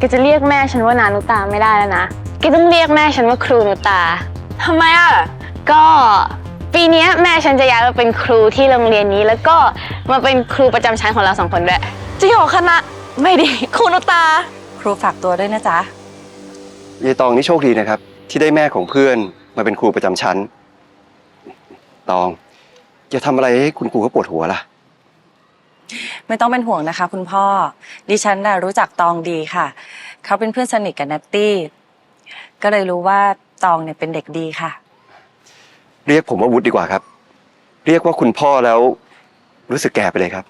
แกจะเรียกแม่ฉันว่านานุตาไม่ได้แล้วนะ แกต้องเรียกแม่ฉันว่าครูนุตา ทำไมอะ ก็ปีเนี้ยแม่ฉันจะย้ายมาเป็นครูที่โรงเรียนนี้ แล้วก็มาเป็นครูประจำชั้นของเราสองคนด้วย จริงเหรอคณะ ไม่ดีคุณตา ครูฝากตัวด้วยนะจ๊ะ ยายตองนี่โชคดีนะครับ ที่ได้แม่ของเพื่อนมาเป็นครูประจำชั้น ตองอย่าทำอะไรให้คุณครูเขาปวดหัวล่ะ ไม่ต้องเป็นห่วงนะคะ คุณพ่อ ดิฉันน่ะรู้จักตองดีค่ะ เขาเป็นเพื่อนสนิทกับนัตตี้ ก็เลยรู้ว่าตองเนี่ยเป็นเด็กดีค่ะ เรียกผมว่าวุฒิดีกว่าครับ เรียกว่าคุณพ่อแล้วรู้สึกแก่ไปเลยครับ